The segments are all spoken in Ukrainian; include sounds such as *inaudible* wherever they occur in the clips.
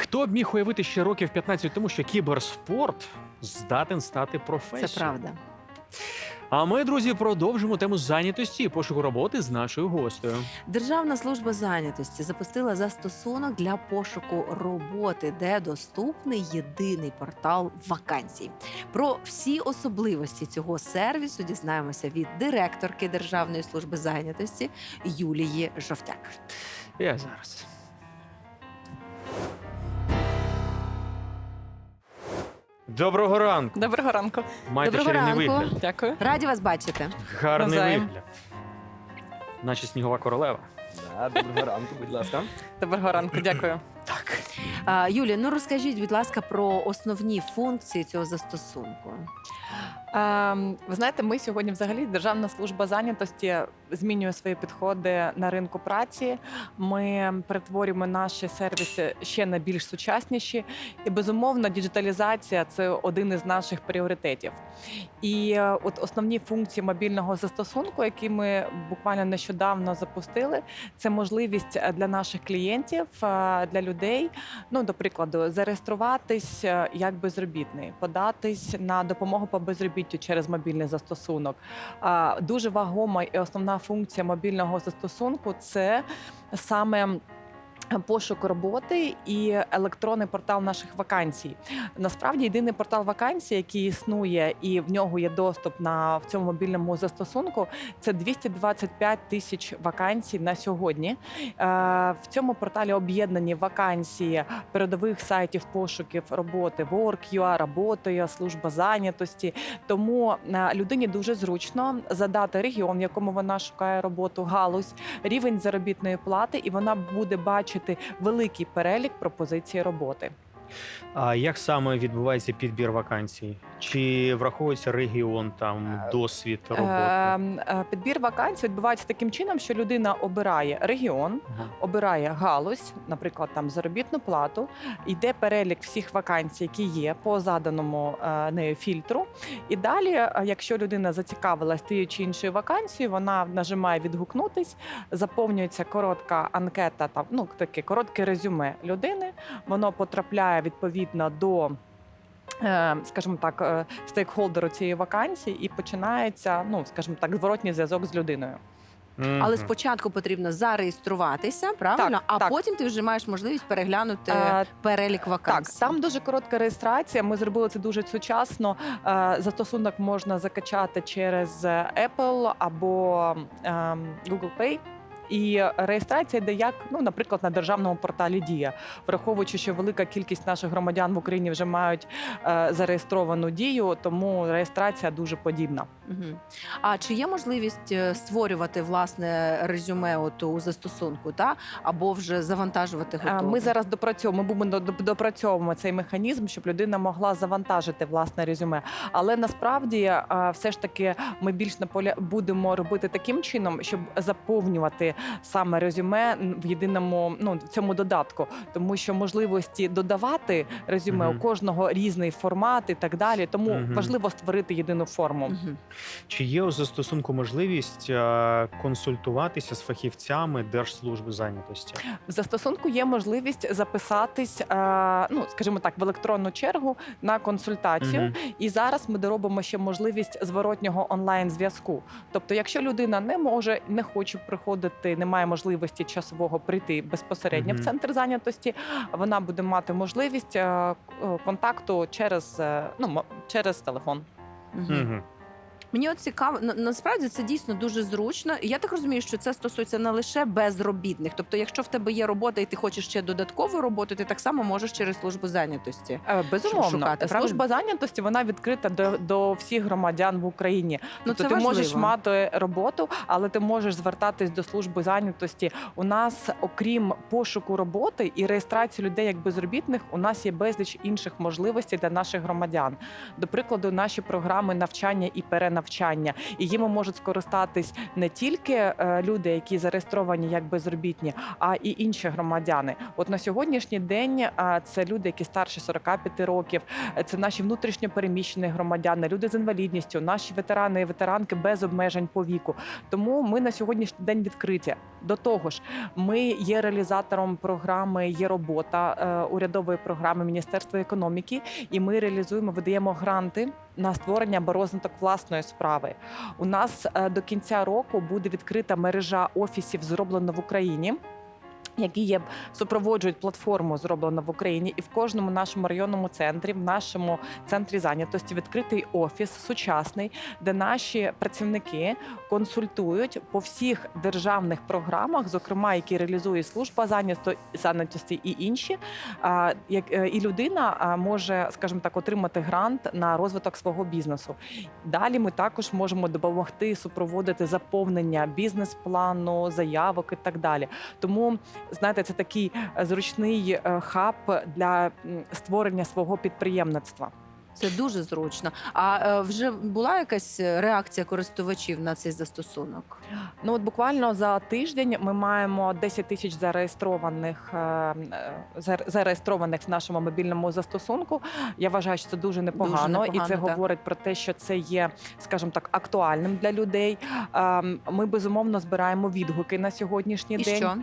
Хто б міг уявити ще років 15 тому, що кіберспорт здатен стати професією? Це правда. А ми, друзі, продовжимо тему зайнятості і пошуку роботи з нашою гостею. Державна служба зайнятості запустила застосунок для пошуку роботи, де доступний єдиний портал вакансій. Про всі особливості цього сервісу дізнаємося від директорки Державної служби зайнятості Юлії Жовтяк. Я зараз. Доброго ранку. Доброго ранку. Маєте Доброго чарівний ранку. вигляд. Дякую. Раді вас бачити. Гарний Навзаєм. вигляд. Наче снігова королева. Да, доброго ранку, будь ласка. Доброго ранку, дякую. Так. А, Юлія, ну розкажіть, будь ласка, про основні функції цього застосунку. Ем, ви знаєте, ми сьогодні, взагалі, Державна служба зайнятості змінює свої підходи на ринку праці. Ми перетворюємо наші сервіси ще на більш сучасніші. І безумовно, діджиталізація це один із наших пріоритетів. І е, от основні функції мобільного застосунку, які ми буквально нещодавно запустили, це можливість е, для наших клієнтів, е, для людей, ну до прикладу, зареєструватись е, як безробітний, податись на допомогу по безробіттю через мобільний застосунок. Дуже вагома і основна функція мобільного застосунку це саме. Пошук роботи і електронний портал наших вакансій. Насправді єдиний портал вакансій, який існує, і в нього є доступ на в цьому мобільному застосунку. Це 225 тисяч вакансій на сьогодні. Е, В цьому порталі об'єднані вакансії передових сайтів пошуків роботи Work.ua, роботи, служба зайнятості. Тому е, людині дуже зручно задати регіон, в якому вона шукає роботу, галузь, рівень заробітної плати, і вона буде бачити великий перелік пропозицій роботи. А як саме відбувається підбір вакансій? Чи враховується регіон, там Е, досвід роботи? Ем, е, Підбір вакансій відбувається таким чином, що людина обирає регіон, Ага. обирає галузь, наприклад, там заробітну плату, йде перелік всіх вакансій, які є по заданому е, нею фільтру. І далі, е, якщо людина зацікавилась тією чи іншою вакансією, вона нажимає відгукнутись, заповнюється коротка анкета, там ну таке коротке резюме людини. Воно потрапляє відповідно до. Е, Скажімо так, е, стейкхолдеру цієї вакансії, і починається, ну скажімо так, зворотній зв'язок з людиною. Але спочатку потрібно зареєструватися, правильно? Так, а так. потім ти вже маєш можливість переглянути Е, перелік Так, вакансій. там дуже коротка реєстрація. Ми зробили це дуже сучасно. Е, Застосунок можна закачати через Apple або ем, Google Pay. І реєстрація йде як, ну, наприклад, на державному порталі Дія, враховуючи, що велика кількість наших громадян в Україні вже мають е, зареєстровану дію, тому реєстрація дуже подібна. Мгм. А чи є можливість е, створювати власне резюме от у застосунку, та або вже завантажувати Е, готове? Ми зараз допрацьовуємо. Ми будемо допрацьовуємо цей механізм, щоб людина могла завантажити власне резюме. Але насправді е, все ж таки ми більш наполя будемо робити таким чином, щоб заповнювати саме резюме в єдиному ну в цьому додатку, тому що можливості додавати резюме Мгм. у кожного різний формат і так далі. Тому Мгм. важливо створити єдину форму. Мгм. Чи є у застосунку можливість е, консультуватися з фахівцями Держслужби зайнятості? В застосунку є можливість записатись, е, ну скажімо так, в електронну чергу на консультацію. Мгм. І зараз ми доробимо ще можливість зворотнього онлайн зв'язку. Тобто, якщо людина не може, не хоче приходити, не має можливості часового прийти безпосередньо Мгм. в центр зайнятості, вона буде мати можливість е, е, контакту через е, ну через телефон. Мгм. Мені от цікаво, на- насправді це дійсно дуже зручно. І я так розумію, що це стосується не лише безробітних. Тобто, якщо в тебе є робота і ти хочеш ще додаткову роботу, ти так само можеш через службу зайнятості. Е, Безумовно, шукати, правильно? служба зайнятості вона відкрита до, до всіх громадян в Україні. Ну, Тобто це ти можеш мати роботу, але ти можеш звертатись до служби зайнятості. У нас, окрім пошуку роботи і реєстрації людей як безробітних, у нас є безліч інших можливостей для наших громадян. До прикладу, наші програми навчання і перенавчання. І їм можуть скористатись не тільки е, люди, які зареєстровані як безробітні, а і інші громадяни. От на сьогоднішній день е, це люди, які старше 45 років, е, це наші внутрішньо переміщені громадяни, люди з інвалідністю, наші ветерани і ветеранки без обмежень по віку. Тому ми на сьогоднішній день відкриті. До того ж, ми є реалізатором програми Є робота е, урядової програми Міністерства економіки, і ми реалізуємо, видаємо гранти на створення або розвиток власної справи. У нас е, до кінця року буде відкрита мережа офісів зроблено в Україні. Які є супроводжують платформу зроблено в Україні, і в кожному нашому районному центрі, в нашому центрі зайнятості відкритий офіс сучасний, де наші працівники консультують по всіх державних програмах, зокрема які реалізує служба зайнято- зайнятості і інші. Як е, і людина може, скажімо так, отримати грант на розвиток свого бізнесу. Далі ми також можемо допомогти супроводити заповнення бізнес-плану, заявок і так далі. Тому знаєте, це такий е, зручний е, хаб для створення свого підприємництва. Це дуже зручно. А е, вже була якась реакція користувачів на цей застосунок? Ну от буквально за тиждень ми маємо 10 тисяч зареєстрованих е, е, зареєстрованих в нашому мобільному застосунку. Я вважаю, що це дуже непогано, і непогано, це так. говорить про те, що це є, скажімо так, актуальним для людей. Е, Ми безумовно збираємо відгуки на сьогоднішній І день. що?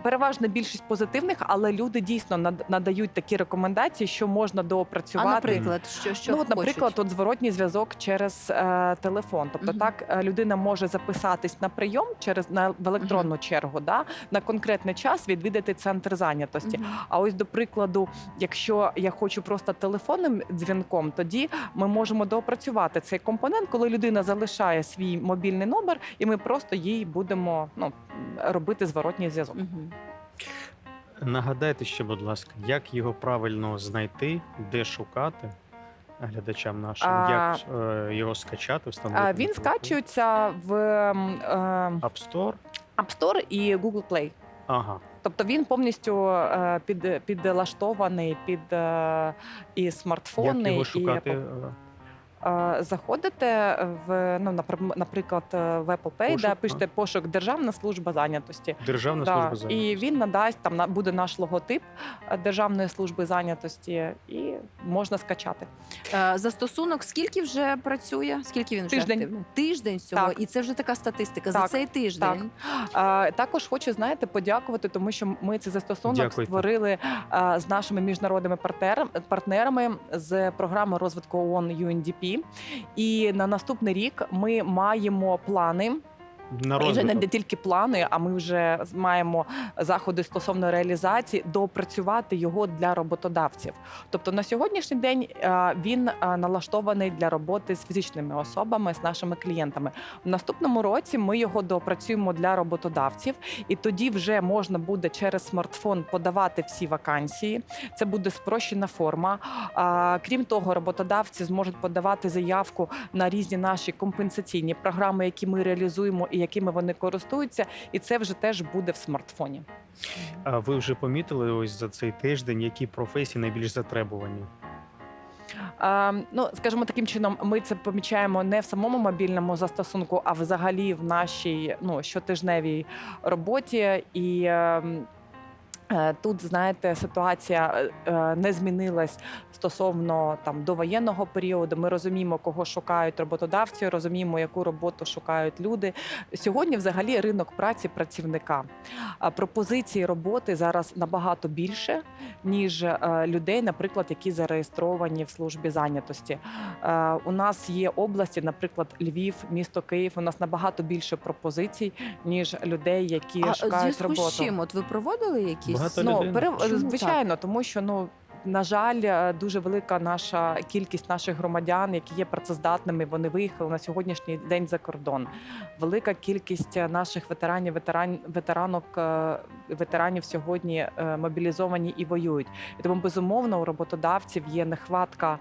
А, Переважна більшість позитивних, але люди дійсно над- надають такі рекомендації, що можна А доопрацювати. наприклад, що, що ну, от, хочуть? наприклад, от зворотній зв'язок через е, телефон. Тобто, Мгм. так е, людина може записатись на прийом через на в електронну чергу, да на конкретний час відвідати центр зайнятості. Мгм. А ось до прикладу, якщо я хочу просто телефонним дзвінком, тоді ми можемо доопрацювати цей компонент, коли людина залишає свій мобільний номер, і ми просто їй будемо ну робити зворотній зв'язок. Мгм. Нагадайте ще, будь ласка, як його правильно знайти, де шукати глядачам нашим, А, як е, його скачати, встановити. А він скачується в ем, е, App Store. App Store і Google Play. Ага. Тобто він повністю е, під, підлаштований під е, і Як його і шукати? Е, заходите в ну, напр- наприклад, е, в Apple Pay, Пошук, де а. пишете пошук Державна служба зайнятості. Державна Да, служба і він надасть там на- буде наш логотип е, Державної служби зайнятості, і можна скачати. Е, Застосунок скільки вже працює? Скільки він вже Тиждень. активний? Тиждень. Так. І це вже така статистика. За цей тиждень. Е, Також хочу знаєте подякувати, тому що ми цей застосунок Дякуйте. створили е, з нашими міжнародними партнерами, партнерами з програми розвитку ООН UNDP. І на наступний рік ми маємо плани. На І вже не тільки плани, а ми вже маємо заходи стосовно реалізації, доопрацювати його для роботодавців. Тобто на сьогоднішній день е, він е, налаштований для роботи з фізичними особами, з нашими клієнтами. В наступному році ми його доопрацюємо для роботодавців, і тоді вже можна буде через смартфон подавати всі вакансії. Це буде спрощена форма. Крім того, роботодавці зможуть подавати заявку на різні наші компенсаційні програми, які ми реалізуємо і якими вони користуються, і це вже теж буде в смартфоні. А ви вже помітили ось за цей тиждень, які професії найбільш затребувані? Ну, скажімо таким чином, ми це помічаємо не в самому мобільному застосунку, а взагалі в нашій ну, щотижневій роботі. І е, е, тут, знаєте, ситуація е, не змінилась стосовно там довоєнного періоду. Ми розуміємо, кого шукають роботодавці, розуміємо, яку роботу шукають люди. Сьогодні, взагалі, ринок праці працівника. Пропозиції роботи зараз набагато більше, ніж е, людей, наприклад, які зареєстровані в службі зайнятості. Е, У нас є області, наприклад, Львів, місто Київ. У нас набагато більше пропозицій, ніж людей, які А шукають роботу. з чим? От ви проводили якісь Багато Ну, людей. пере... Чому звичайно, тому що ну. На жаль, е, дуже велика наша кількість наших громадян, які є працездатними, вони виїхали на сьогоднішній день за кордон. Велика кількість е, наших ветеранів, ветеран, ветеранок, е, ветеранів сьогодні мобілізовані і воюють. І тому безумовно у роботодавців є нехватка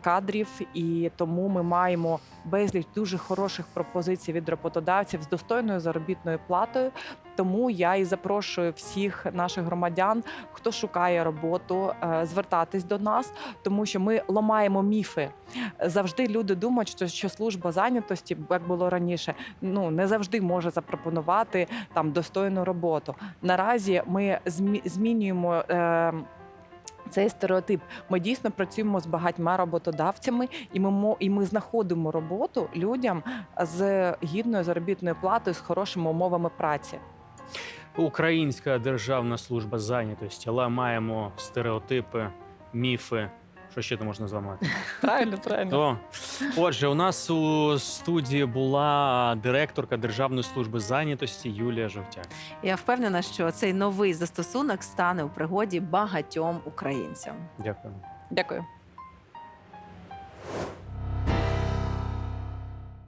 кадрів, і тому ми маємо безліч дуже хороших пропозицій від роботодавців з достойною заробітною платою. Тому я і запрошую всіх наших громадян, хто шукає роботу, е, звертатись до нас, тому що ми ламаємо міфи. Завжди люди думають, що, що служба зайнятості, як було раніше, ну не завжди може запропонувати там достойну роботу. Наразі ми змі- змінюємо. Е, Цей стереотип. Ми дійсно працюємо з багатьма роботодавцями, і ми мо- і ми знаходимо роботу людям з гідною заробітною платою, з хорошими умовами праці. Українська державна служба зайнятості, але маємо стереотипи, міфи. Що ще там можна зламати? *laughs* Правильно, правильно. То, отже, у нас у студії була директорка Державної служби зайнятості Юлія Жовтяк. Я впевнена, що цей новий застосунок стане у пригоді багатьом українцям. Дякую. Дякую.